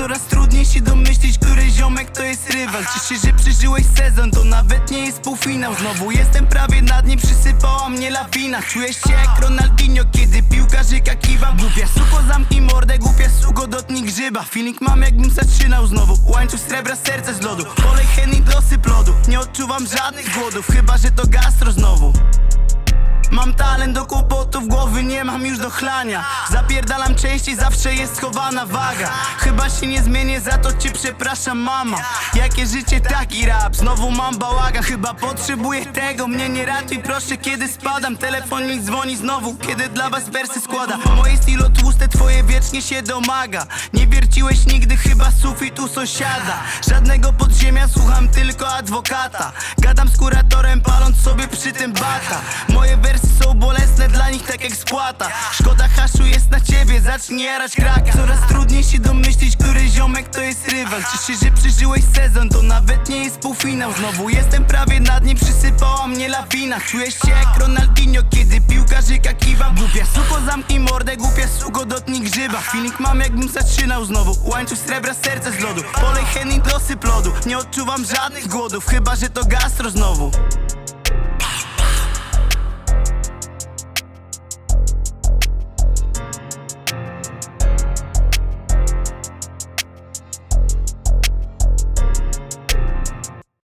Coraz trudniej się domyślić, który ziomek to jest rywal. Cieszę się, że przeżyłeś sezon, to nawet nie jest półfinał. Znowu jestem prawie nad nim przysypała mnie lawina. Czujesz się jak Ronaldinho, kiedy piłkarzyka kiwa. Głupia suko, zamknij mordę, głupia suko, dotnij grzyba. Feeling mam jakbym zaczynał znowu. Łańcuch srebra, serce z lodu. Olej, hen losy plodu. Nie odczuwam żadnych głodów, chyba że to gastro znowu. Mam talent do kłopotów, głowy nie mam już do chlania. Zapierdalam częściej, zawsze jest schowana waga. Chyba się nie zmienię, za to cię przepraszam mama. Jakie życie, taki rap, znowu mam bałagan Chyba potrzebuję tego, mnie nie ratuj proszę Kiedy spadam, telefon mi dzwoni znowu Kiedy dla was wersy składa. Moje stylo tłuste, twoje wiecznie się domaga. Nie wierciłeś nigdy, chyba sufit u sąsiada. Żadnego podziemia, słucham tylko adwokata Szkoda haszu jest na ciebie, zacznij jarać kraka Coraz trudniej się domyślić, który ziomek to jest rywal. Cieszę się, że przeżyłeś sezon, to nawet nie jest półfinał. Znowu jestem prawie nad nim, przysypała mnie lawina Czujesz się jak Ronaldinho, kiedy piłkarzyka kiwa. Głupia suko, zamknij mordę, głupia suko, dotknij grzyba Feeling mam jakbym zaczynał znowu. Łańcuch srebra, serce z lodu. Polej Henny, dosyp lodu Nie odczuwam żadnych głodów, chyba że to gastro znowu